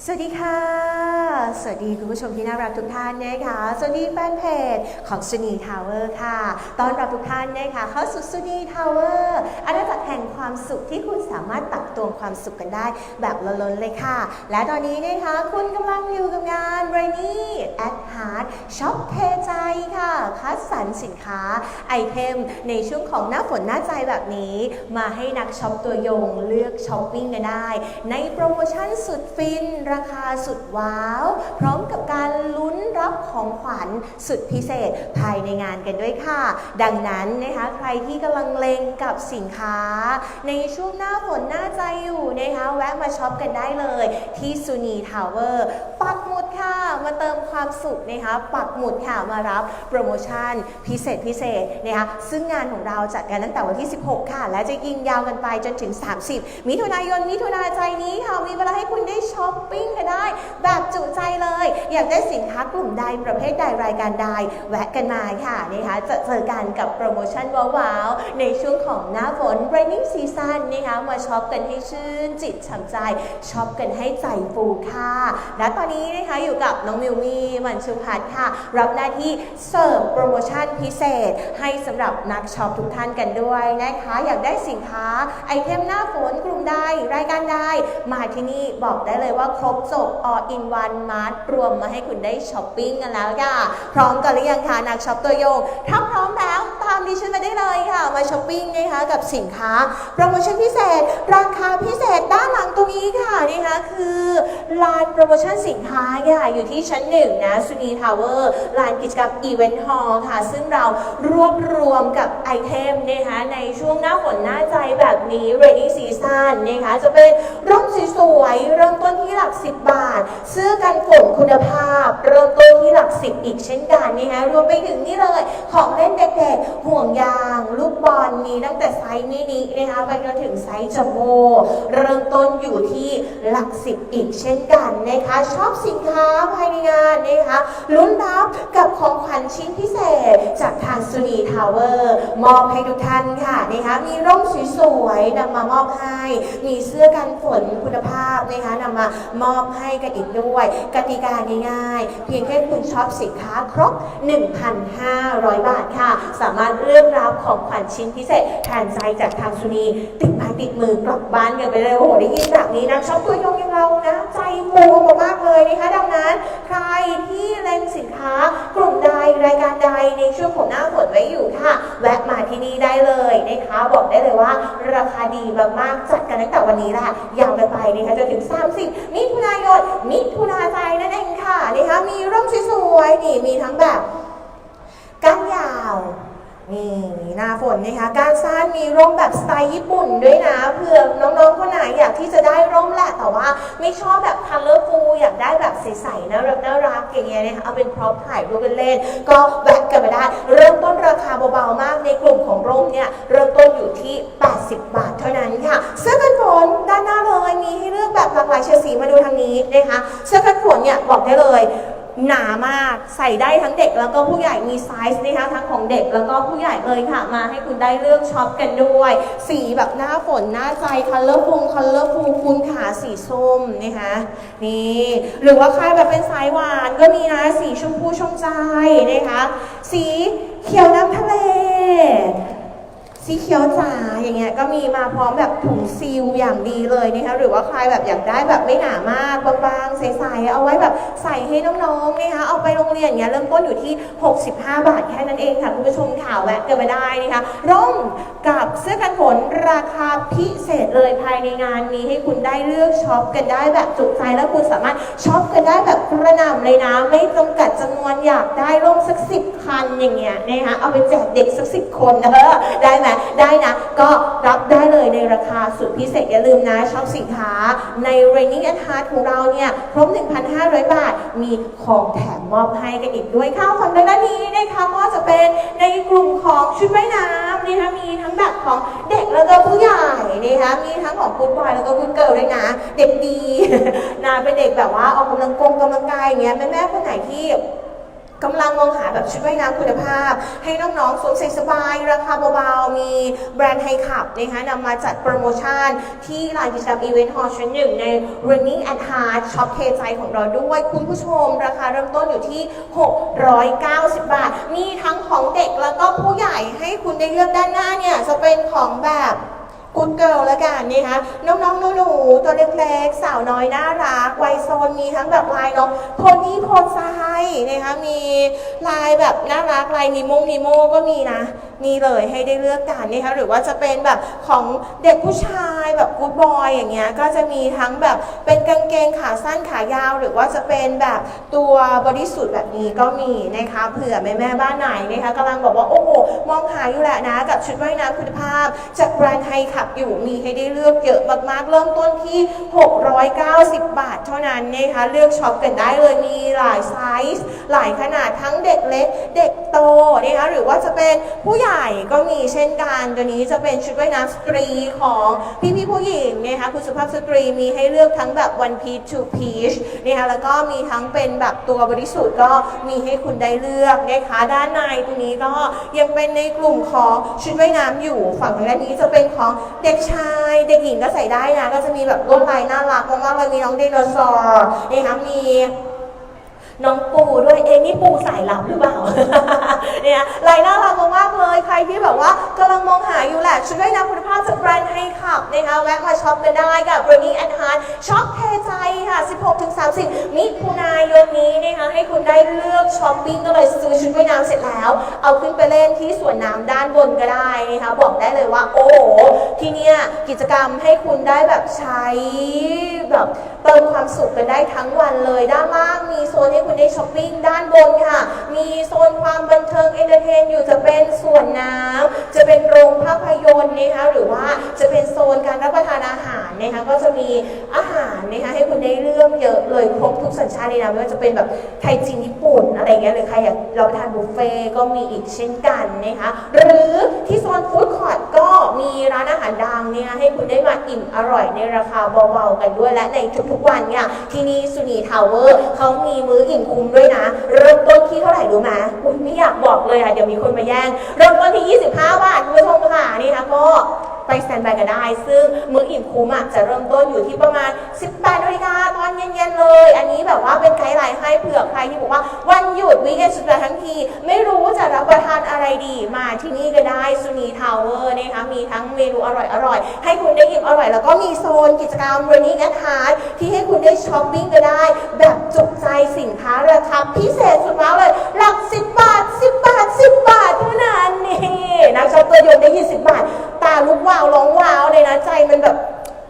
สวัสดีค่ะ สวัสดีคุณผู้ชมที่น่ารักทุกท่านนะคะสวัสดีแฟนเพจของสุนีทาวเวอร์ค่ะต้อนรับทุกท่านนะคะเข้าสู่สุนีทาวเวอร์อาณาจักรแห่งความสุขที่คุณสามารถตักตวงความสุขกันได้แบบล้นๆเลยค่ะ และตอนนี้นะคะคุณกำลังอยู่กับงาน r a i n y at Heart ช็อปเทใจค่ะ คัดสรรสินค้าไอเทมในช่วงของหน้าฝนหน้าใจแบบนี้ มาให้นักช็อปตัวยงเลือกช้อปปิ้งกันได้ ในโปรโมชั่นสุดฟินราคาสุดว้าว พร้อมกับการลุ้นรับของขวัญสุดพิเศษภายในงานกันด้วยค่ะ ดังนั้นนะคะใครที่กำลังเลงกับสินค้า ในช่วงหน้าฝนหน้าใจอยู่นะคะแวะมาช็อปกันได้เลย ที่ซูนีทาวเวอร์ปักหมุดค่ะ มาเติมความสุขนะคะปักหมุดค่ะมารับโปรโมชั่นพิเศษพิเศษนะคะซึ่งงานของเราจัดกันตั้งแต่วันที่ 16 ค่ะ และจะยิงยาวกันไปจนถึง 30 มิถุนายนมิถุนาใจนี้ค่ะมีเวลาให้คุณได้ช้อปปิ้งกันได้ แบบจุใจเลย อยากได้สินค้ากลุ่มใดประเภทใดรายการใด แวะกันมาค่ะนะคะจะเจอกันกับโปรโมชั่นว้าวๆ ในช่วงของหน้าฝน raining season นะคะมาช็อปกันให้ชื่นจิตฉ่ำใจช็อปกันให้ใจฟูค่ะ และตอนนี้นะคะอยู่กับน้องมิวมี่มันชุพัฒน์ค่ะ รับหน้าที่เสิร์ฟโปรโมชั่นพิเศษ ให้สำหรับนักช็อปทุกท่านกันด้วยนะคะ อยากได้สินค้าไอเทมหน้าฝนกลุ่มใดรายการใดมาที่นี่บอกได้เลยว่าคครบจบ all in one mart รวมมาให้คุณได้ช้อปปิ้งกันแล้วค่ะ พร้อมกันหรือยังคะนักช็อปตัวยง ถ้าพร้อมแล้วตามดิฉันมาได้เลยค่ะ มาช้อปปิ้งนะคะกับสินค้า โปรโมชั่นพิเศษ ราคาพิเศษด้านหลังตรงนี้ค่ะนะคะคือลานโปรโมชั่นสินค้าค่ะอยู่ที่ชั้นหนึ่งนะซูนีทาวเวอร์ลานกิจกรรมอีเวนต์ฮอลล์ค่ะ ซึ่งเรารวบรวมกับไอเทมนะคะในช่วงหน้าฝนหน้าใจแบบนี้ rainy season นะคะจะเป็นร่ม สวยๆเริ่มต้นที่หลัก 10 บาท เสื้อกันฝนคุณภาพ เริ่มต้นที่หลัก 10 อีกเช่นกันนะคะรวมไปถึงนี่เลย ของเล่นเด็กๆห่วงยาง ลูกบอลมีตั้งแต่ไซส์มินินะคะไปจนถึงไซส์จัมโบ้เริ่มต้นอยู่ที่หลัก 10 อีกเช่นกันนะคะชอบสินค้าภายในงานนะคะลุ้นรับกับของขวัญชิ้นพิเศษ จากทางซูนีทาวเวอร์มอบให้ทุกท่านค่ะนะคะมีร่มสวยๆนำมามอบให้ มีเสื้อกันฝนคุณภาพนะคะนำมามอบให้กันอีกด้วย กติกาง่ายๆ เพียงแค่คุณช็อปสินค้าครบ 1,500 บาทค่ะ สามารถเลือกรับของขวัญชิ้นพิเศษแทนใจจากทางซูนีติดไม้ติดมือกลับบ้านกันไปเลยโอ้โหได้ยินแบบนี้นะช็อปตัวยงอย่างเรานะใจ ฟูมากเลยนะคะ ดังนั้นใครที่เล็งสินค้ากลุ่มใดรายการใดในช่วงของหน้าฝนไว้อยู่ค่ะ แวะมาที่นี่ได้เลยนะคะ บอกได้เลยว่า ราคาดีมากๆจัดกันตั้งแต่วันนี้แหละยาวกันไปนะคะจนถึง 30 มิถุนายนมิถุนาใจนั่นเองค่ะนะคะมีร่มสวยๆนี่มีทั้งแบบก้านยาว นี่หน้าฝนนะคะก้านสั้นมีร่มแบบสไตล์ญี่ปุ่นด้วยนะเผื่อน้องๆคนไหนอยากที่จะได้ร่มแหละแต่ว่าไม่ชอบแบบคัลเลอร์ฟูอยากได้แบบใสๆน่ารักน่ารักอย่างเงี้ยนะคะเอาเป็นพร็อพถ่ายรูปเล่น ก็แวะกันมาได้ เริ่มต้นราคาเบาๆมากในกลุ่มของร่มเนี่ยเริ่มต้นอยู่ที่ 80 บาทเท่านั้นค่ะเสื้อกันฝนด้านหน้าเลยมีให้เลือกแบบหลากหลายเฉดสีมาดูทางนี้นะคะเสื้อกันฝนเนี่ยบอกได้เลย หนามากใส่ได้ทั้งเด็กแล้วก็ผู้ใหญ่มีไซส์นะคะทั้งของเด็กแล้วก็ผู้ใหญ่เลยค่ะ มาให้คุณได้เลือกช็อปกันด้วย สีแบบหน้าฝนหน้าใจคัลเลอร์ฟูคัลเลอร์ฟูคุณขาสีส้มนะคะนี่หรือว่าใครแบบเป็นสายหวานก็มีนะสีชมพูชมใจนะคะ สีเขียวน้ำทะเล สีเขียวจ๋าอย่างเงี้ยก็มีมาพร้อมแบบถุงซีลอย่างดีเลยนะคะหรือว่าใครแบบอยากได้แบบไม่หนามากบางๆใสๆเอาไว้แบบใส่ให้น้องๆนะคะเอาไปโร เรียนเงี้ยเริ่มต้นอยู่ที่ 65 บาทแค่นั้นเองค่ะคุณผู้ชมค่ะแวะกันมาได้นะคะ ร่มกับเสื้อกันฝนราคาพิเศษเลยภายในงานมีให้คุณได้เลือกช็อปกันได้แบบจุใจแล้วคุณสามารถช็อปกันได้แบบกระหน่ำเลยนะ ไม่จำกัดจำนวนอยากได้ร่มสักสิบคันอย่างเงี้ยนะคะเอาไปแจกเด็กสักสิบคนเออได้ไหมได้นะ ก็รับได้เลยในราคาสุดพิเศษอย่าลืมนะช็อปสินค้าใน Raining at Heart ของเราเนี่ยครบ 1,500 บาทมีของแถมมอบให้ให้กันอีกด้วยข้าวของด้านนี้นะคะก็จะเป็นในกลุ่มของชุดว่ายน้ำนะคะมีทั้งแบบของเด็กแล้วก็ผู้ใหญ่นะคะมีทั้งของคุณบอยแล้วก็คุณเกิร์ลด้วยนะ เด็กดีนะเป็นเด็กแบบว่าออกกำลังกงกำลังกายอย่างเงี้ยแม่ๆคนไหนที่ กำลังมองหาแบบชุดว่ายน้ำคุณภาพ ให้น้องๆสวมใส่สบาย ราคาเบาๆ มีแบรนด์ไฮขับนะคะนำมาจัดโปรโมชั่น ที่ลานกิจกรรมอีเวนต์ฮอลล์ชั้นหนึ่งใน Running and Heart ช็อปเทใจของเราด้วย คุณผู้ชม ราคาเริ่มต้นอยู่ที่ 690 บาท มีทั้งของเด็กแล้วก็ผู้ใหญ่ให้คุณได้เลือกด้านหน้าเนี่ยจะเป็นของแบบ กุ d เกิลแล้วกันนะคะน้องๆหนูๆตัวเล็กๆ สาวน้อยน่ารักวัยโซนมีทั้งแบบลายน้องโพนี่โพไซนะคะมีลายแบบน่ารักลายนิโมนิโมก็มีนะ มีเลยให้ได้เลือกกันนะคะหรือว่าจะเป็นแบบของเด็กผู้ชายแบบกู๊ดบอยอย่างเงี้ยก็จะมีทั้งแบบเป็นกางเกงขาสั้นขายาว หรือว่าจะเป็นแบบตัวบริสุทธิ์แบบนี้ก็มีนะคะเผื่อแม่แม่บ้านไหนนะคะกำลังบอกว่าโอ้โหมองหาอยู่แหละนะกับชุดว่ายน้ำคุณภาพ จากแบรนด์ไฮขับอยู่มีให้ได้เลือกเยอะมากๆเริ่มต้นที่ 690 บาทเท่านั้นนะคะเลือกช็อปกันได้เลยมีหลายไซส์หลายขนาดทั้งเด็กเล็กเด็กโตนะคะหรือว่าจะเป็นผู้ใหญ่ก็มีเช่นกันตัวนี้จะเป็นชุดว่ายน้ำสตรีของพี่ๆผู้หญิงนะคะคุณสุภาพสตรีมีให้เลือกทั้งแบบ one piece two piece นะคะแล้วก็มีทั้งเป็นแบบตัวบริสุทธิ์ก็มีให้คุณได้เลือกนะคะด้านในตรงนี้ก็ยังเป็นในกลุ่มของชุดว่ายน้ำอยู่ฝั่งทางด้านนี้จะเป็นของเด็กชาย เด็กหญิงก็ใส่ได้นะก็จะมีแบบลวดลายน่ารักมากๆเลยมีน้องไดโนเสาร์นะคะมี น้องปูด้วยเองนี่ปูสายลับหรือเปล่า เนี่ยลายน่ารักมากเลย ใครที่แบบว่ากำลังมองหาอยู่แหละชุดว่ายน้ำคุณภาพจากแบรนด์ไฮขับนะคะแวะมาช็อปกันได้กับ Running and Heart ช็อปเทใจค่ะ 16-30 มิถุนายนนี้นะคะให้คุณได้เลือกช้อปปิ้งก็เลยซื้อชุดว่ายน้ำเสร็จแล้ว เอาขึ้นไปเล่นที่สวนน้ำด้านบนก็ได้นะคะบอกได้เลยว่า โอ้โหที่เนี่ยกิจกรรมให้คุณได้แบบใช้แบบเติมความสุขกันได้ทั้งวันเลยด้านล่างมีโซนให้คุณได้ช้อปปิ้งด้านบนค่ะ มีโซนความบันเทิงเอนเตอร์เทนอยู่จะเป็นสวนน้ำจะเป็นโรงภาพยนตร์นะคะหรือว่าจะเป็นโซนการรับประทานอาหารนะคะก็จะมีอาหารนะคะให้คุณได้เลือกเยอะเลยครบทุกสัญชาติเลยนะไม่ว่าจะเป็นแบบไทยจีนญี่ปุ่นอะไรเงี้ยหรือใครอยากรับประทานบุฟเฟ่ก็มีอีกเช่นกันนะคะหรือที่โซนฟู้ดคอร์ทก็มีร้านอาหารดังเนี่ยให้คุณได้มาอิ่มอร่อยในราคาเบาๆกันด้วยและในทุกๆวันเนี่ยที่นี่สุนีทาวเวอร์เขามีมื้ออิ่มคุ้มด้วยนะ เริ่มต้นที่เท่าไหร่รู้ไหมอุ๊ยไม่อยากบอกเลยอะเดี๋ยวมีคนมาแย่งเริ่มต้นที่ 25 บาทคุณผู้ชมค่ะนี่ค่ะก็ ไปสแตนบายกันได้ ซึ่งมื้ออิ่มคุ้มอะจะเริ่มต้นอยู่ที่ประมาณ 18นาฬิกาตอนเย็นๆเลย อันนี้แบบว่าเป็นไกด์ไลน์ให้เผื่อใครที่บอกว่าวันหยุดวีคเอนสุดสัปดาห์ทั้งที ไม่รู้ว่าจะรับประทานอะไรดีมาที่นี่ก็ได้สุนีทาวเวอร์นะคะมีทั้งเมนูอร่อยๆ ให้คุณได้อิ่มอร่อย แล้วก็มีโซนกิจกรรม running and heart ที่ให้คุณได้ช้อปปิ้งก็ได้ แบบจุกใจสินค้าราคาพิเศษสุดแล้วเลยหลัก10บบาท10บบาท10บบาทเท่านั้นนี่นักช็อปตัวยงได้ยิน10บบาทตาลุกว่าวร้องว้าวเลยนะใจมันแบบ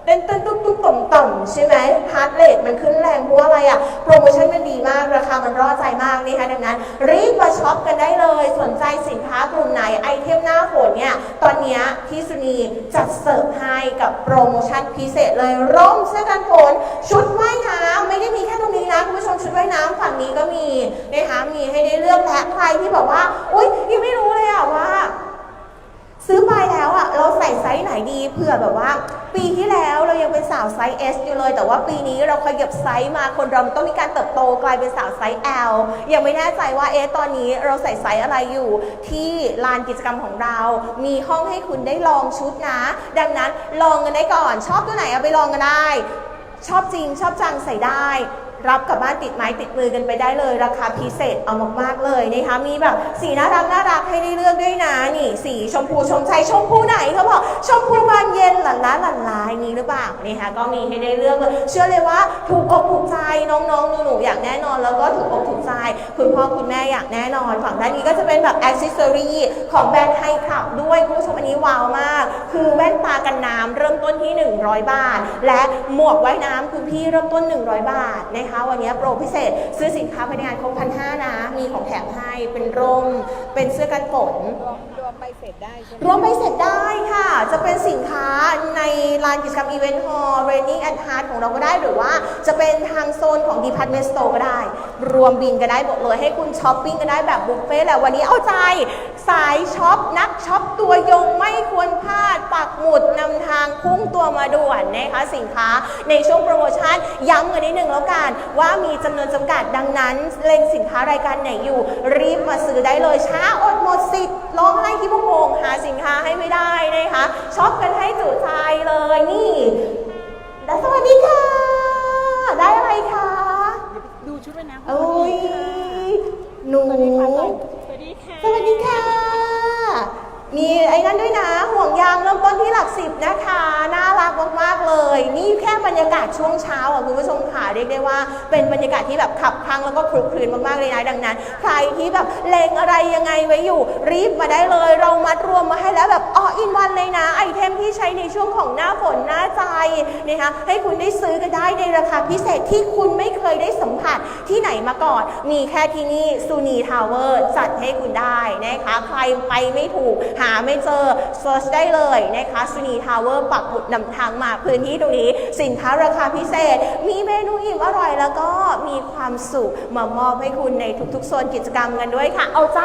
เต้นเต้นตุ๊กตุ๊กต่อมต่อมใช่ไหมฮาร์ดเรทมันขึ้นแรงเพราะว่าอะไรอะโปรโมชั่นมันดีมากราคามันร่อใจมากนี่ค่ะดังนั้น รีบมาช็อปกันได้เลย สนใจสินค้ากลุ่มไหนไอเทมหน้าฝนเนี่ย ตอนนี้ยที่สุนีจัดเสิร์ฟให้กับโปรโมชั่นพิเศษเลยร่มเสื้อกันฝนชุดว่ายน้ำไม่ได้มีแค่ตรงนี้นะคุณผู้ชมชุดว่ายน้ำฝั่งนี้ก็มีนะคะมีให้ได้เลือกและใครที่แบบว่า อุ้ยยังไม่รู้เลยอะว่า ซื้อไปแล้วอะเราใส่ไซส์ไหนดีเผื่อแบบว่า ปีที่แล้วเรายังเป็นสาวไซส์ S อยู่เลย แต่ว่าปีนี้เราขยับไซส์มาคนเรามันต้องมีการเติบโตกลายเป็นสาวไซส์ L ยังไม่แน่ใจว่าเอ๊ะตอนนี้เราใส่ไซส์อะไรอยู่ ที่ลานกิจกรรมของเรา มีห้องให้คุณได้ลองชุดนะ ดังนั้นลองกันได้ก่อน ชอบตัวไหนเอาไปลองกันได้ ชอบจริงชอบจังใส่ได้ รับกลับบ้านติดไม้ติดมือกันไปได้เลย ราคาพิเศษเอามากๆเลยนะคะมีแบบสีน่ารักน่ารักให้ได้เลือกด้วยนะนี่ สีชมพูชมชัยชมพูไหนเขาบอกชมพูบานเย็นหลั่นล้าหลั่นลายนี้หรือเปล่านี่คะก็มีให้ได้เลือกเลยเชื่อเลยว่าถูกอกถูกใจน้องๆหนูๆอย่างแน่นอน แล้วก็ถูกอกถูกใจคุณพ่อคุณแม่อย่างแน่นอนฝั่งด้านนี้ก็จะเป็นแบบอ c เซสซอรีของแบรนด์ไฮขับด้วยคุณผู้ชมอันนี้ว้าวมาก คือแว่นตากันน้ำเริ่มต้นที่ 100 บาท และหมวกว่ายน้ำคุณพี่เริ่มต้น 100 บาทนะคะวันนี้โปรพิเศษ ซื้อสินค้าภายในงานครบพันห้านะ มีของแถมให้เป็นร่ม เป็นเสื้อกันฝน วมรวมใบเสร็จได้ใช่ไหมรวมไปเสร็จได้ค่ะ จะเป็นสินค้าในลานกิจกรรมอีเวนต์ฮอลล์ Raining and Heart ของเราก็ได้หรือว่าจะเป็นทางโซนของ Department Store ก็ได้ รวมบินก็ได้หมดเลยให้คุณช้อปปิ้งก็ได้แบบบุฟเฟ่ต์แหละวันนี้เอาใจ สายช็อป นักช็อปตัวยงไม่ควรพลาด ปักหมุดนำทางพุ่งตัวมาด่วนนะคะสินค้าในช่วงโปรโมชั่น ย้ำกันนิดหนึ่งแล้วกัน ว่ามีจำนวนจำกัดดังนั้น เล็งสินค้ารายการไหนอยู่ รีบมาซื้อได้เลยช้าอดหมดสิทธิ์ร้องไห้ที่พวกโงหาสินค้าให้ไม่ได้นะคะช็อปกันให้จุใจเลยนี่และสวัสดีค่ะ ได้อะไรคะดูชุดว่ายน้ำโอ้ยหนู สวัสดีค่ะก่อนสวัสดีค่ะสวัสดีค่ะ มีไอ้นั่นด้วยนะห่วงยางเริ่มต้นที่หลักสิบนะคะ น่ารักมากๆเลย นี่แค่บรรยากาศช่วงเช้าอะคุณผู้ชมค่ะเรียกได้ว่า เป็นบรรยากาศที่แบบขับคลังแล้วก็คลุกคลีนมากๆเลยนะดังนั้น ใครที่แบบเลงอะไรยังไงไว้อยู่ รีบมาได้เลย เรามัดรวมมาให้แล้วแบบอ๋ออินวันเลยนะ ไอเทมที่ใช้ในช่วงของหน้าฝนหน้าใจนะคะให้คุณได้ซื้อกันได้ในราคาพิเศษที่คุณไม่เคยได้สัมผัสที่ไหนมาก่อน มีแค่ที่นี่ซูนีทาวเวอร์จัดให้คุณได้นะคะใครไปไม่ถูกหาไม่เจอเซิร์ชได้เลยนะคะซูนีทาวเวอร์ปักหมุดนำทางมาพื้นที่ตรงนี้ สินค้าราคาพิเศษ มีเมนูอิ่มอร่อยแล้วก็มีความสุขมามอบให้คุณในทุกๆโซนกิจกรรมกันด้วยค่ะ เอาใจ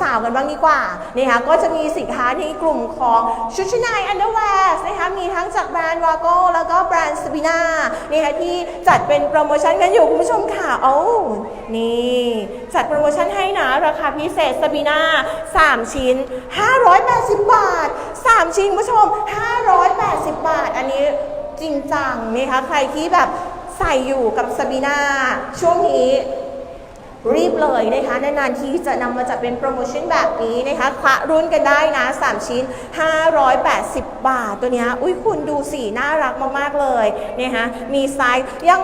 สาวๆกันบ้างดีกว่านะคะก็จะมีสินค้าในกลุ่มของชุดชั้นในอันเดอร์แวร์นะคะมีทั้งจากแบรนด์วาโก้แล้วก็แบรนด์สปิน่านะคะที่จัดเป็นโปรโมชั่นกันอยู่คุณผู้ชมค่ะโอ้นี่ จัดโปรโมชั่นให้นะ ราคาพิเศษสปิน่า3 ชิ้น 580 บาท 3 ชิ้นคุณผู้ชม 580 บาท อันนี้จริงจังนะคะใครที่แบบใส่อยู่กับสปิน่าช่วงนี้รีบเลยนะคะนานๆทีจะนำมาจัดเป็นโปรโมชั่นแบบนี้นะคะคละรุ่นกันได้นะ 3 ชิ้น 580 บาทตัวนี้อุ้ยคุณดูสีน่ารักมาก ๆ เลยนะคะมีไซส์ยัง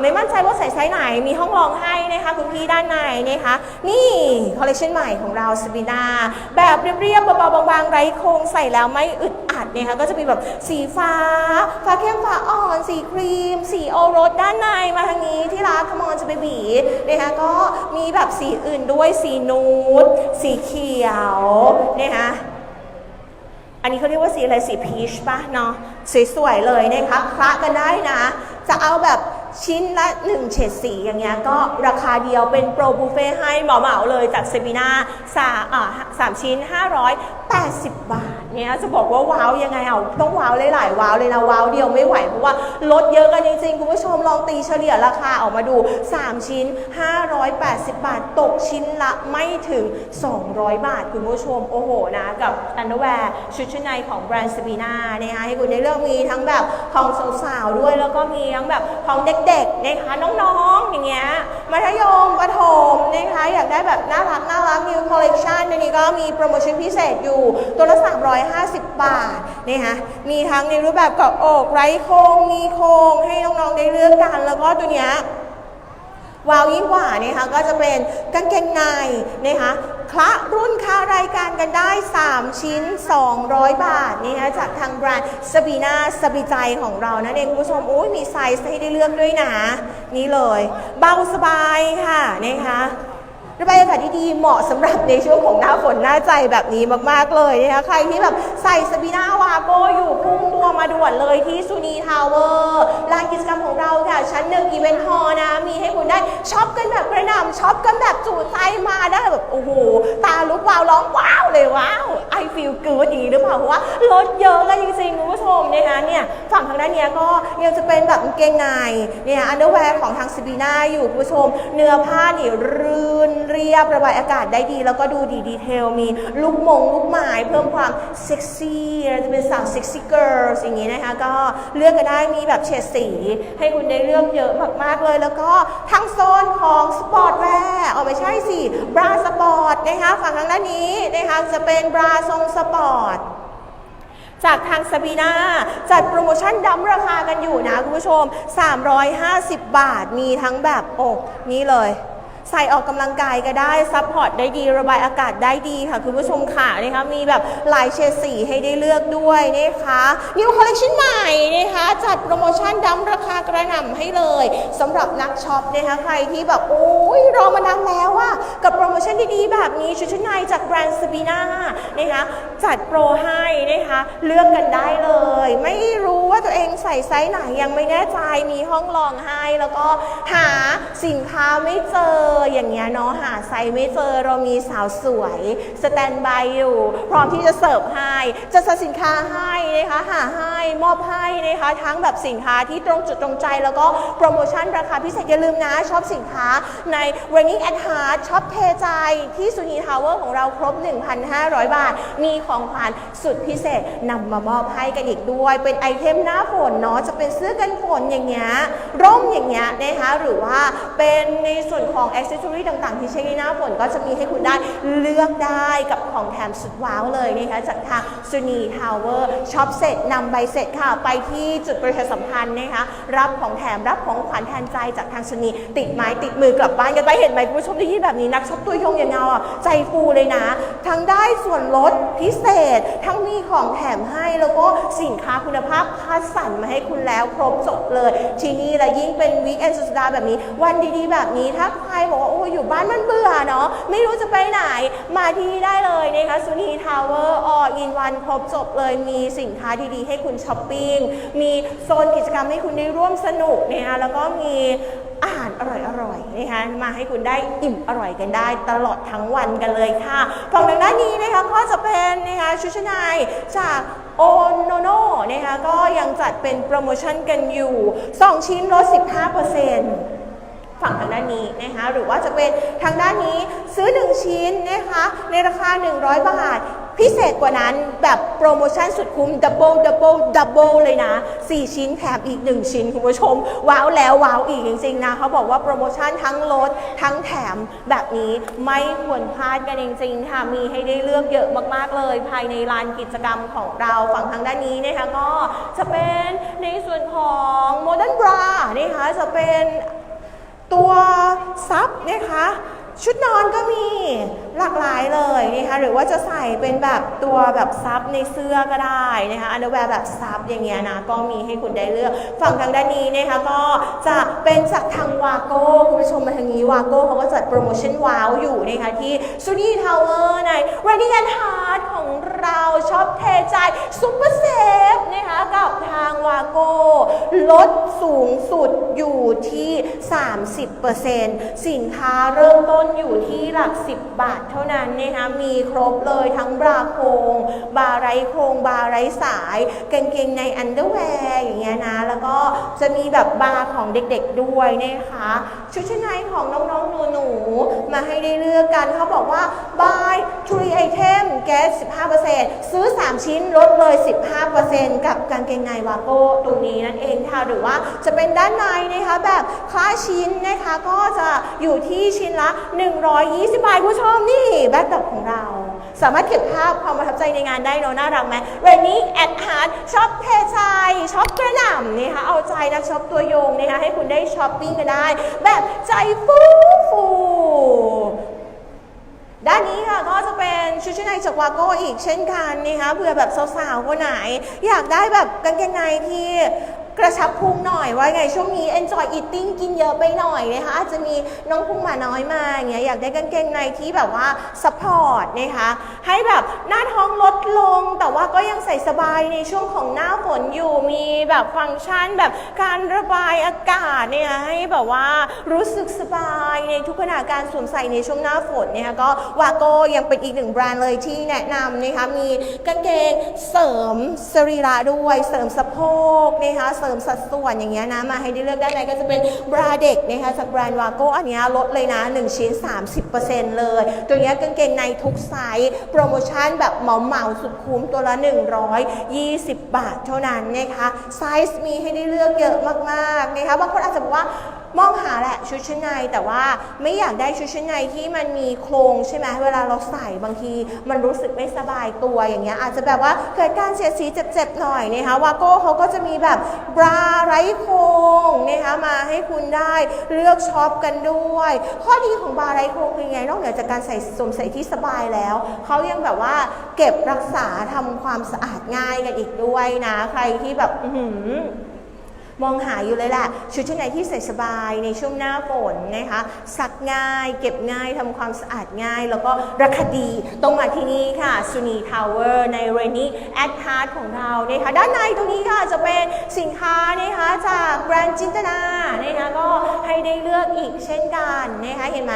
ไม่มั่นใจว่าใส่ไซส์ไหน มีห้องรองให้นะคะคุณพี่ด้านในนะคะ นี่คอลเลคชันใหม่ของเราสปินาแบบเรียบๆเบาๆบางๆไร้โครงใส่แล้วไม่อึดอัดนะคะก็จะมีแบบสีฟ้า ฟ้าเข้มฟ้าอ่อน สีครีม สีโอรสด้านในมาทางนี้ที่ร้านขมอนจะไปบีนะคะก็มีแบบสีอื่นด้วยสีนูดสีเขียวนะคะอันนี้เขาเรียกว่าสีอะไรสีพีชป่ะเนาะสวยๆเลยนะคะคละกันได้นะ จะเอาแบบ ชิ้นละ 1 เฉดสีอย่างเงี้ยก็ราคาเดียวเป็นโปรบุฟเฟ่ให้เหมาเอาเลยจากเซมินาสาอ่าสามชิ้น 80 บาทเนี่ยจะบอกว่าว้าวยังไงเอาต้องว้าวหลายๆว้าวเลยนะว้าวเดียวไม่ไหวเพราะว่าลดเยอะกันจริงๆคุณผู้ชมลองตีเฉลี่ยราคาออกมาดู 3 ชิ้น 580 บาท ตกชิ้นละไม่ถึง 200 บาท คุณผู้ชมโอ้โหนะ กับอันเดอร์แวร์ชุดชั้นในของแบรนด์สปีนานะคะให้คุณได้เลือกมีทั้งแบบของสาวๆด้วยแล้วก็มีทั้งแบบของเด็กๆนะคะน้องๆอย่างเงี้ยมัธยมประถมนะคะอยากได้แบบน่ารักน่ารัก new collection ในนี้ก็มีโปรโมชั่นพิเศษอยู่ตัวละ 350 บาทนะคะมีทั้งในรูปแบบเกาะอกไร้โครงมีโครงให้น้องๆได้เลือกกัน แล้วก็ตัวเนี้ยว้าวยิ่งกว่านะคะก็จะเป็นกางเกงในนะคะคละรุ่นค้ารายการกันได้ 3 ชิ้น 200 บาทนะคะจากทางแบรนด์สบีนาสบีใจของเรานั่นเองคุณผู้ชมอุ้ยมีไซส์ให้ได้เลือกด้วยนะ นี่เลย เบาสบายค่ะนะคะ บรรยากาศที่ดีเหมาะสำหรับในช่วงของหน้าฝนหน้าใจแบบนี้มากๆเลยนะคะใครที่แบบใส่สบีนาวาโกอยู่พุ่งตัวมาด่วนเลยที่ซูนีทาวเวอร์ลานกิจกรรมของเราค่ะ ชั้นหนึ่งอีเวนต์ฮอลนะ มีให้คุณได้ช็อปกันแบบกระหน่ำช็อปกันแบบจุใจมาได้แบบ โอ้โห ตาลุกวาวร้องว้าวเลยว้าว I feel good อย่างนี้หรือเปล่าเพราะว่าลดเยอะกันจริงๆคุณผู้ชมนะคะเนี่ยฝั่งทางด้านเนี้ยก็ยังจะเป็นแบบเกงในเนี่ยอันเดอร์แวร์ของทางสบีนาอยู่คุณผู้ชม เนื้อผ้านี่รื่นเรียบระบายอากาศได้ดี แล้วก็ดูดีดีเทลมีลูกมงลูกไม้เพิ่มความเซ็กซี่จะเป็นสาวเซ็กซี่เกิร์ลอย่างนี้นะคะ ก็เลือกกันได้มีแบบเฉดสี ให้คุณได้เลือกเยอะมากๆเลย แล้วก็ทางโซนของสปอร์ตแวร์เอาไม่ใช่สิบราสปอร์ตนะคะฝั่งทางด้านนี้นะคะจะเป็นบราทรงสปอร์ตจากทางสบีนาจัดโปรโมชั่นดั้มราคากันอยู่นะคุณผู้ชม 350 บาทมีทั้งแบบโอ้นี่เลย ใส่ออกกำลังกายก็ได้ ซัพพอร์ตได้ดี ระบายอากาศได้ดีค่ะ คุณผู้ชมค่ะนะคะมีแบบหลายเฉดสีให้ได้เลือกด้วยนะคะ New Collection ใหม่นะคะจัดโปรโมชั่นดั้มราคากระหน่ำให้เลยสำหรับนักช็อปนะคะใครที่แบบโอ้ยรอมานานแล้วอะกับโปรโมชั่นดีๆ แบบนี้ชุดชั้นในจากแบรนด์สปีน่านะคะจัดโปรให้นะคะเลือกกันได้เลย ไม่รู้ว่าตัวเองใส่ไซส์ไหนยังไม่แน่ใจมีห้องลองให้แล้วก็หาสินค้าไม่เจออย่างเงี้ยเนาะหาไซส์ไม่เจอเรามีสาวสวยสแตนบายอยู่ พร้อมที่จะเสิร์ฟให้ จะจัดสินค้าให้นะคะหาให้มอบให้นะคะทั้งแบบสินค้าที่ตรงจุดตรงใจ แล้วก็โปรโมชั่นราคาพิเศษอย่าลืมนะชอบสินค้าใน Running at Heart ช็อปเทใจที่สุนีทาวเวอร์ของเราครบ 1,500 บาท มีของขวัญสุดพิเศษนำมามอบให้กันอีกด้วย เป็นไอเทมหน้าฝนเนาะจะเป็นเสื้อกันฝนอย่างเงี้ยร่มอย่างเงี้ยนะคะหรือว่าเป็นในส่วนของอ c เซ s ซอรี่ต่างๆ ที่ใช้ในหน้าฝนก็จะมีให้คุณได้เลือกได้กับของแถมสุดว้าวเลยนะคะจากทางสุนีทาวเวอร์ช็อปเสร็จนำใบเสร็จค่ะ ไปที่จุดประชาสัมพันธ์นะคะรับของแถมรับของขวัญแทนใจจากทางสุนีติดไม้ติดมือกลับบ้านกันไปเห็นไหมคุณผู้ชมได้ยินแบบนี้นักช็อปตัวยงอย่างเงาอะใจฟูเลยนะ ทั้งได้ส่วนลดพิเศษ ทั้งมีของแถมให้แล้วก็สินค้าคุณภาพคัดสรรมาให้คุณแล้วครบจบเลย ที่นี่และยิ่งเป็นวีคเอนสุดสัปดาห์แบบนี้ วันดีๆ แบบนี้ถ้าใครบอกว่าโอ้ยอยู่บ้านมันเบื่อเนาะไม่รู้จะไปไหนมาที่นี่ได้เลยนะคะสุนีทาวเวอร์ออินวนครบจบเลยมีสินค้าดีๆ ให้คุณช้อปปิ้ง มีโซนกิจกรรมให้คุณได้ร่วมสนุกนะคะแล้วก็มีอาหารอร่อยๆนะคะมาให้คุณได้อิ่มอร่อยกันได้ ตลอดทั้งวันกันเลยค่ะฝั่งทางด้านนี้นะคะก็จะเป็นนะคะชุดชั้นในจากโอโนโนนะคะก็ยังจัดเป็นโปรโมชั่นกันอยู่ 2 ชิ้นลด 15%ฝั่งทางด้านนี้นะคะหรือว่าจะเป็นทางด้านนี้ซื้อ 1 ชิ้นนะคะในราคา 100 บาท พิเศษกว่านั้นแบบโปรโมชั่นสุดคุ้มดับเบิลดับเบิลดับเบิลเลยนะ 4 ชิ้นแถมอีก 1 ชิ้นคุณผู้ชม ว้าวแล้วว้าวอีกจริงๆนะเขาบอกว่าโปรโมชั่นทั้งลดทั้งแถมแบบนี้ไม่ควรพลาดกันจริงๆค่ะมีให้ได้เลือกเยอะมากๆเลย ภายในลานกิจกรรมของเราฝั่งทางด้านนี้นะคะก็จะเป็นในส่วนของ Modern Bra นะคะจะเป็นตัวซับนะคะ ชุดนอนก็มีหลากหลายเลยนะคะหรือว่าจะใส่เป็นแบบตัวแบบซับในเสื้อก็ได้นะคะอันเดอร์แวร์แบบซับอย่างเงี้ยนะก็มีให้คุณได้เลือก ฝั่งทางด้านนี้นะคะก็จะเป็นจากทางวาโก้คุณผู้ชมมาทางนี้วาโก้เขาก็จัดโปรโมชั่นว้าวอยู่นะคะที่ซูนี่ทาวเวอร์ใน Ready and Heart ของเราชอบเทใจซุปเปอร์เซฟนะคะกับทางวาโก้ลดสูงสุดอยู่ที่ 30%สินค้าเริ่มต้นอยู่ที่หลัก 10 บาทเท่านั้นนะคะมีครบเลยทั้งบราโครงบาไรโครงบาไรสายกางเกงในอันเดอร์แวร์อย่างเงี้ยนะแล้วก็จะมีแบบบาร์ของเด็กๆด้วยนะคะชุดชั้นในของน้องๆหนูๆมาให้ได้เลือกกันเขาบอกว่า buy 3 item get 15%ซื้อ 3 ชิ้นลดเลย 15%กับกางเกงในวาโก้ตรงนี้นั่นเองค่ะหรือว่าจะเป็นด้านในนะคะแบบคล้ายชิ้นนะคะก็จะอยู่ที่ชิ้นละ 120บาทผู้ชมนี่แบ็คดอกของเรา สามารถเก็บภาพความประทับใจในงานได้เนอะน่ารักไหม Running at Heart ช็อปเทใจช็อปกระหน่ำนะคะเอาใจนักช็อปตัวยงนะคะให้คุณได้ช้อปปิ้งกันได้ แบบใจฟูฟูด้านนี้ค่ะก็จะเป็นชุดชั้นในจากวาโก้อีกเช่นกันนะคะเผื่อแบบสาวๆคนไหน อยากได้แบบกางเกงในที่กระชับพุงหน่อยว่าไงช่วงนี้ enjoy eating กินเยอะไปหน่อยนะคะอาจจะมีน้องพุงมาน้อยมาอย่างเงี้ยอยากได้กางเกงในที่แบบว่า support นะคะให้แบบหน้าท้องลดลง แต่ว่าก็ยังใส่สบายในช่วงของหน้าฝนอยู่มีแบบฟังก์ชันแบบการระบายอากาศเนี่ยให้แบบว่ารู้สึกสบายในทุกขณะการสวมใส่ในช่วงหน้าฝนเนะคะก็วาโก้ยังเป็นอีกหนึ่งแบรนด์เลยที่แนะนำนะคะมีกางเกงเสริมสรีระด้วยเสริมสะโพกนะคะเสริมสัดส่วนอย่างเงี้ยนะมาให้ได้เลือกได้เลยก็จะเป็นบราเด็กนะคะจากแบรนด์วาโก้อันเนี้ยลดเลยนะ 1 ชิ้น 30%เลย ตัวเนี้ยกางเกงในทุกไซส์โปรโมชั่นแบบเหมาเหมาสุดคุ้มตัวละ 120 บาทเท่านั้นนะคะไซส์มีให้ได้เลือกเยอะมากๆนะคะบางคนอาจจะบอกว่า มองหาแหละชุดชั้นในแต่ว่าไม่อยากได้ชุดชั้นในที่มันมีโครงใช่ไหมเวลาเราใส่บางที มันรู้สึกไม่สบายตัวอย่างเงี้ยอาจจะแบบว่าเกิดการเสียดสีเจ็บๆหน่อยนะคะวาโก้เขาก็จะมีแบบบราไร้โครงนะคะมาให้คุณได้เลือกช็อปกันด้วย ข้อดีของบาร์ไรโครงคือไงนอกเหนือจากการใส่สวมใส่ที่สบายแล้วเขายังแบบว่าเก็บรักษาทำความสะอาดง่ายกันอีกด้วยนะ ใครที่แบบอื มองหาอยู่เลยแหละชุดชั้นในที่ใส่สบายในช่วงหน้าฝนนะคะซักง่าย เก็บง่ายทำความสะอาดง่าย แล้วก็ราคาดีต้องมาที่นี่ค่ะซูนีทาวเวอร์ในเรนนี่แอดฮาร์ดของเรานะคะด้านในตรงนี้ค่ะจะเป็นสินค้านะคะจากแบรนด์จินตนานะคะก็ให้ได้เลือกอีกเช่นกันนะคะเห็นไหม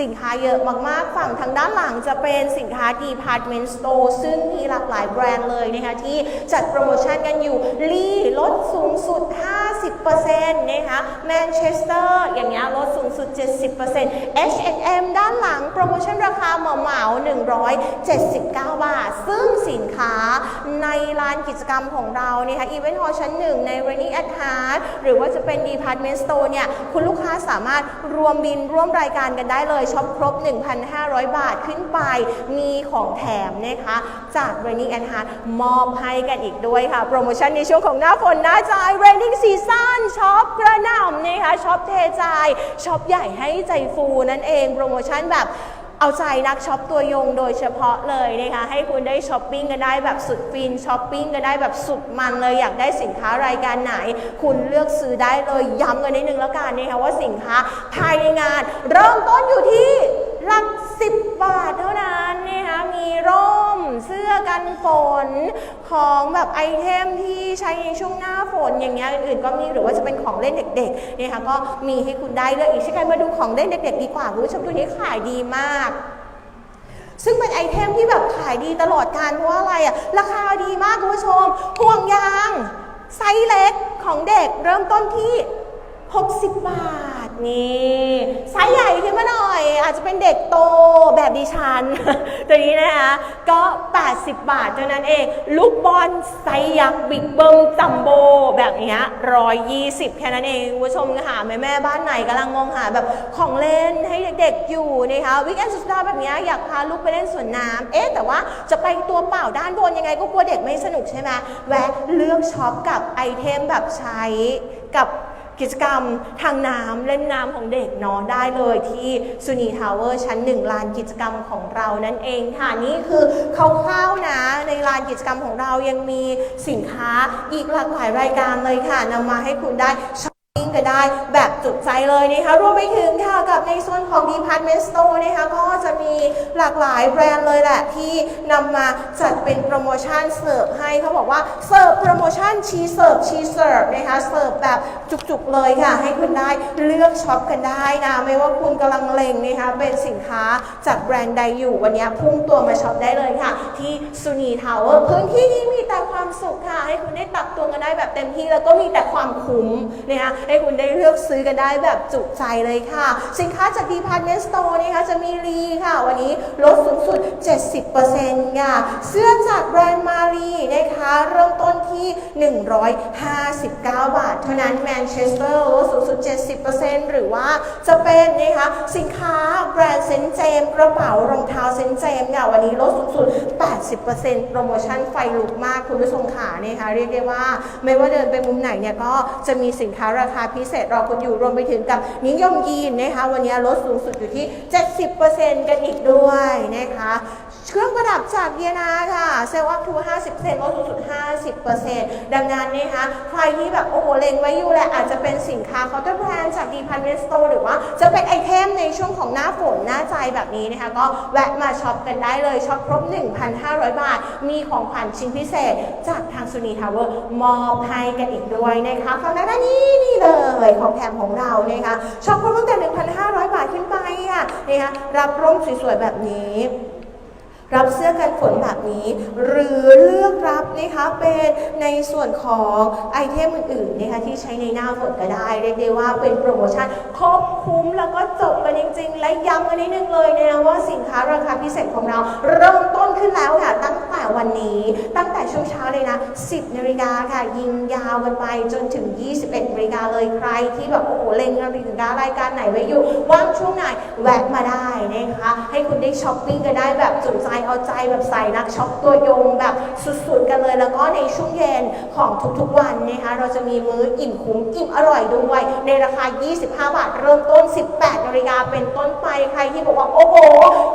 สินค้าเยอะมากๆ ฝั่งทางด้านหลังจะเป็นสินค้า Department Store ซึ่งมีหลากหลายแบรนด์เลยนะคะที่จัดโปรโมชั่นกันอยู่ลีลดสูงสุด50%นะคะแมนเชสเตอร์อย่างเงี้ยลดสูงสุด 70% H&M ด้านหลังโปรโมชั่นราคาเหมาเหมา179 บาท ซึ่งสินค้าในลานกิจกรรมของเรานะคะอีเวนต์ฮอลชั้นหนึ่งใน r a n i at Heart หรือว่าจะเป็น Department Store เนี่ยคุณลูกค้าสามารถรวมบินร่วมรายการกันได้เลยช็อปครบ 1,500 บาทขึ้นไปมีของแถมนะคะ จาก Running at Heart มอบให้กันอีกด้วยค่ะ โปรโมชั่นในช่วงของหน้าฝนหน้าใจ Raining Season ช็อปกระหน่ำนะคะช็อปเทใจช็อปใหญ่ให้ใจฟูนั่นเองโปรโมชั่นแบบเอาใจนักช็อปตัวยงโดยเฉพาะเลยนะคะให้คุณได้ช้อปปิ้งกันได้แบบสุดฟินช้อปปิ้งกันได้แบบสุดมันเลยอยากได้สินค้ารายการไหน คุณเลือกซื้อได้เลยย้ำกันนิดนึงแล้วกันนะคะว่าสินค้าภายในงาน เริ่มต้นอยู่ที่หลักสิบบาทเท่า เสื้อกันฝน ของแบบไอเทมที่ใช้ในช่วงหน้าฝนอย่างเงี้ยอื่นๆก็มีหรือว่าจะเป็นของเล่นเด็กๆนะคะก็มีให้คุณได้เลือกอีกเช่นกันมาดูของเล่นเด็ก ๆ ดีกว่าคุณผู้ชมตัวนี้ขายดีมากซึ่งเป็นไอเทมที่แบบขายดีตลอดการเพราะว่าอะไรอะราคาดีมากคุณผู้ชมห่วงยาง ไซส์เล็กของเด็กเริ่มต้นที่ 60 บาท นี่ไซส์ใหญ่ขึ้นมาหน่อย อาจจะเป็นเด็กโตแบบดิฉัน ตัวนี้นะคะก็ 80 บาทเท่านั้นเอง ลูกบอลไซส์ยักษ์บิ๊กเบิ้มจัมโบแบบนี้120 แค่นั้นเองคุณผู้ชมหาแม่แม่บ้านไหนกำลังมองหาแบบของเล่นให้เด็กๆอยู่นะคะวิกเอนสุดสัปดาแบบนี้อยากพาลูกไปเล่นสวนน้ำเอ๊ะแต่ว่าจะไปตัวเปล่าด้านบนยังไงก็กลัวเด็กไม่สนุกใช่ไหมแวะเลือกช็อปกับไอเทมแบบใช้กับ กิจกรรมทางน้ำเล่นน้ำของเด็กเนาะได้เลยที่ซูนีทาวเวอร์ชั้นหนึ่งลานกิจกรรมของเรานั่นเองค่ะ นี่คือคร่าวๆนะในลานกิจกรรมของเรายังมีสินค้าอีกหลากหลายรายการเลยค่ะนำมาให้คุณได้ช้อปปิ้งกันได้แบบจุใจเลยนะคะรวมไปถึงค่ะกับในโซนของ Department Store นะคะก็จะมีหลากหลายแบรนด์เลยแหละ ที่นำมาจัดเป็นโปรโมชั่นเสิร์ฟให้เขาบอกว่าเสิร์ฟโปรโมชั่นชีเสิร์ฟชีเสิร์ฟนะคะเสิร์ฟแบบจุกๆเลยค่ะ ให้คุณได้เลือกช็อปกันได้นะ ไม่ว่าคุณกำลังเล็งนะคะเป็นสินค้าจากแบรนด์ใดอยู่วันนี้พุ่งตัวมาช็อปได้เลยค่ะ ที่ซูนีทาวเวอร์พื้นที่นี้มีแต่ความสุขค่ะ ให้คุณได้ตักตัวกันได้แบบเต็มที่แล้วก็มีแต่ความคุ้มนะคะให้คุณได้เลือกซื้อกันได้แบบจุใจเลยค่ะ สินค้าจาก Department Store นะคะจะมีรีค่ะ วันนี้ลดสูงสุด 70%ค่ะ เสื้อจากแบรนด์มารีนะคะ เริ่มต้นที่ 159 บาท เท่านั้นแมนเชสเตอร์ลดสูงสุด 70%หรือว่าจะเป็นนะคะสินค้าแบรนด์เซนเจมกระเป๋ารองเท้าเซนเจมค่ะวันนี้ลดสูงสุด 80%โปรโมชั่นไฟลุกมากคุณผู้ชมขานะคะเรียกได้ว่าไม่ว่าเดินไปมุมไหนเนี่ยก็จะมีสินค้าราคาพิเศษรอคุณอยู่รวมไปถึงกับนิยมยีนนะคะวันนี้ลดสูงสุดอยู่ที่ 70%กันอีกด้วยนะคะเครื่องประดับจากเยนาค่ะเซลล์อัพทู50%ลดสูงสุด 50%ดังนั้นนะคะใครที่แบบโอ้โหเล็งไว้อยู่แหละอาจจะเป็นสินค้าเคาน์เตอร์แบรนด์จาก Department Store หรือว่าจะเป็นไอเทมในช่วงของหน้าฝนหน้าใจแบบนี้นะคะ ก็แวะมาช็อปกันได้เลยช็อปครบ 1,500 บาท มีของขวัญชิ้นพิเศษ จากทางซูนีทาวเวอร์มอบให้กันอีกด้วยนะคะฟังด้านนี้นี่เลยของแถมของเรานะคะช็อปครบตั้งแต่ 1,500 บาทขึ้นไปค่ะนะคะรับร่มสวยๆแบบนี้ รับเสื้อกันฝนแบบนี้ หรือเลือกรับนะคะเป็นในส่วนของไอเทมอื่นๆนะคะที่ใช้ในหน้าฝนก็ได้ เรียกได้ว่าเป็นโปรโมชั่นครบคุ้มแล้วก็จบกันจริง ๆ และย้ำกันนิดนึงเลยนะคะว่าสินค้าราคาพิเศษของเราเริ่มต้นขึ้นแล้วค่ะตั้ง วันนี้ตั้งแต่ช่วงเช้าเลยนะ 10นาฬิกาค่ะ ยิงยาวกันไปจนถึง 21นาฬิกาเลยใครที่แบบโอ้โหเล็งนาฬิการายการไหนไว้อยู่ ว่างช่วงไหนแวะมาได้นะคะ ให้คุณได้ช้อปปิ้งกันได้แบบจุใจเอาใจแบบใส่นักช็อปตัวยงแบบสุดๆกันเลย แล้วก็ในช่วงเย็นของทุกๆวันนะคะเราจะมีมื้ออิ่มคุ้มอิ่มอร่อยด้วยในราคา 25 บาท เริ่มต้น 18นาฬิกาเป็นต้นไปใครที่บอกว่าโอ้โห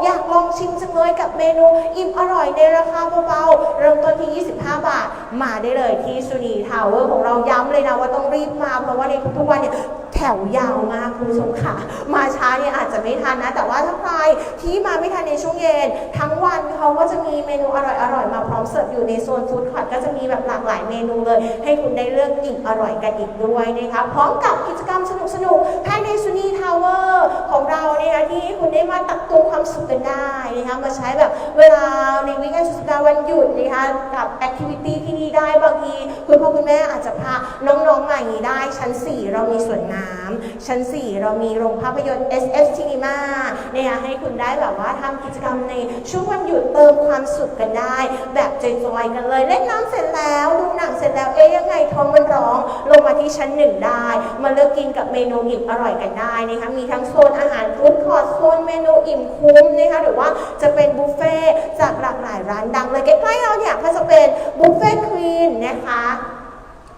อยากลองชิมจังเลยกับเมนูอิ่มอร่อยในราคาเบาๆ เริ่มต้นที่ 25 บาท มาได้เลยที่สุนีทาวเวอร์ของเราย้ำเลยนะว่าต้องรีบมา เพราะว่าในทุกๆวันเนี่ยแถวยาวมากคุณผู้ชมค่ะ มาช้าเนี่ยอาจจะไม่ทันนะ แต่ว่าถ้าใครที่มาไม่ทันในช่วงเย็น ทั้งวันเขาก็จะมีเมนูอร่อยๆ มาพร้อมเสิร์ฟอยู่ในโซนฟู้ดคอร์ทก็จะมีแบบหลากหลายเมนูเลย ให้คุณได้เลือกอิ่มอร่อยกันอีกด้วยนะคะพร้อมกับกิจกรรมสนุกๆภายในสุนีทาวเวอร์ของเราเนี่ยนะที่คุณได้มาตักตวงความสุขกันได้นะคะมาใช้แบบเวลาในวิกเอนสุดสัปดาห์วันหยุดนะคะกับแอคทิวิตี้ที่นี่ได้บางทีคุณพ่อคุณแม่อาจจะพาน้องๆมาอย่างนี้ได้ ชั้น 4 เรามีสวนน้ำชั้น 4 เรามีโรงภาพยนตร์ SF Cinema เนี่ยให้คุณได้แบบว่าทำกิจกรรมในช่วงวันหยุดเติมความสุขกันได้ แบบจอยๆกันเลยเล่นน้ำเสร็จแล้วดูหนังเสร็จแล้วเอ๊ยยังไงท้องมันร้อง ลงมาที่ชั้นหนึ่งได้ มาเลือกกินกับเมนูอิ่มอร่อยกันได้นะคะมีทั้งโซนอาหารฟู้ดคอร์ทโซนเมนูอิ่มคุ้มนะคะหรือว่าจะเป็นบุฟเฟ่จากหลากหลายร้านดังเลยใกล้ๆเราเนี่ยก็จะเป็นบุฟเฟ่ควีนนะคะ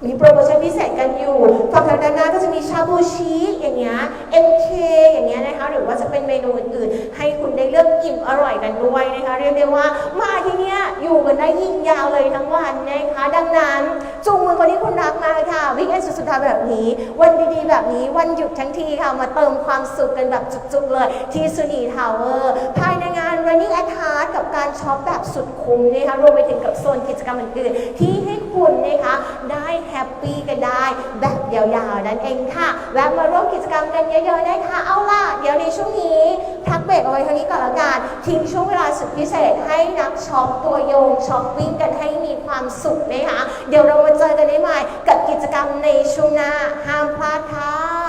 มีโปรโมชั่นพิเศษกันอยู่ฝั่งทางด้านหน้า จะมีชาบูชีอย่างเงี้ย MK อย่างเงี้ยนะคะ หรือว่าจะเป็นเมนูอื่นๆ ให้คุณได้เลือกอิ่มอร่อยกันด้วยนะคะ เรียกได้ว่ามาที่เนี้ยอยู่กันได้ยิ่งยาวเลยทั้งวันนะคะ ดังนั้นจูงมือคนที่คุณรักมาค่ะวิกเอนสุดสัปดาแบบนี้ วันดีๆ แบบนี้วันหยุดทั้งทีค่ะ มาเติมความสุขกันแบบจุกๆเลยที่สุนีทาวเวอร์ภายในงาน Running at Heart กับการช็อปแบบสุดคุ้มนะคะรวมไปถึงกับโซนกิจกรรมอื่นๆที่ให้คุณนะคะได้แฮปปี้กันได้แบบยาวๆนั่นเองค่ะและมาร่วมกิจกรรมกันเยอะๆได้ค่ะ เอาล่ะ เดี๋ยวในช่วงนี้ พักเบรกเอาไว้เท่านี้ก่อนละกัน ทิ้งช่วงเวลาสุดพิเศษให้นักช็อปตัวโยงช็อปปิ้งกันให้มีความสุขนะคะ เดี๋ยวเรามาเจอกันได้ใหม่กับกิจกรรมในช่วงหน้า ห้ามพลาดค่ะ